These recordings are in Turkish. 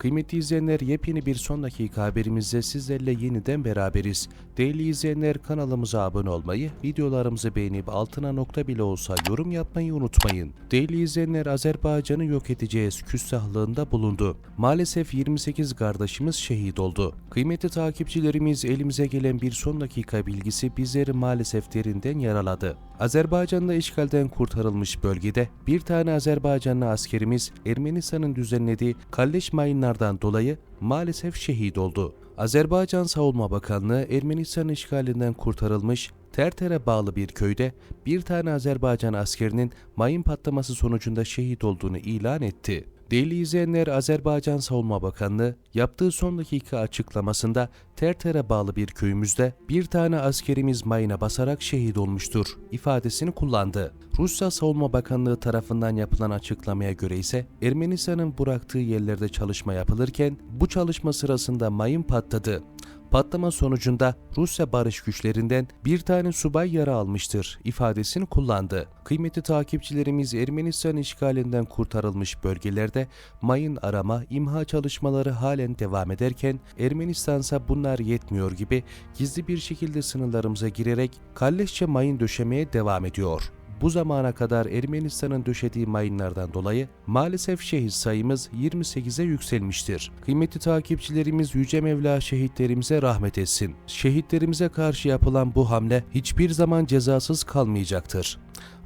Kıymetli izleyenler yepyeni bir son dakika haberimizde sizlerle yeniden beraberiz. Değerli izleyenler kanalımıza abone olmayı, videolarımızı beğenip altına nokta bile olsa yorum yapmayı unutmayın. Değerli izleyenler Azerbaycan'ı yok edeceğiz küstahlığında bulundu. Maalesef 28 kardeşimiz şehit oldu. Kıymetli takipçilerimiz elimize gelen bir son dakika bilgisi bizleri maalesef derinden yaraladı. Azerbaycan'da işgalden kurtarılmış bölgede bir tane Azerbaycanlı askerimiz Ermenistan'ın düzenlediği kalleş mayınlardan dolayı maalesef şehit oldu. Azerbaycan Savunma Bakanlığı Ermenistan işgalinden kurtarılmış Terter'e bağlı bir köyde bir tane Azerbaycan askerinin mayın patlaması sonucunda şehit olduğunu ilan etti. Değerli izleyenler Azerbaycan Savunma Bakanlığı yaptığı son dakika açıklamasında Terter'e bağlı bir köyümüzde bir tane askerimiz mayına basarak şehit olmuştur ifadesini kullandı. Rusya Savunma Bakanlığı tarafından yapılan açıklamaya göre ise Ermenistan'ın bıraktığı yerlerde çalışma yapılırken bu çalışma sırasında mayın patladı. Patlama sonucunda Rusya barış güçlerinden bir tane subay yara almıştır ifadesini kullandı. Kıymetli takipçilerimiz Ermenistan işgalinden kurtarılmış bölgelerde mayın arama, imha çalışmaları halen devam ederken Ermenistan ise bunlar yetmiyor gibi gizli bir şekilde sınırlarımıza girerek kalleşçe mayın döşemeye devam ediyor. Bu zamana kadar Ermenistan'ın döşediği mayınlardan dolayı maalesef şehit sayımız 28'e yükselmiştir. Kıymetli takipçilerimiz Yüce Mevla şehitlerimize rahmet etsin. Şehitlerimize karşı yapılan bu hamle hiçbir zaman cezasız kalmayacaktır.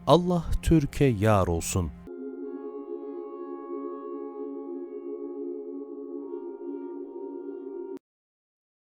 Allah Türkiye yar olsun.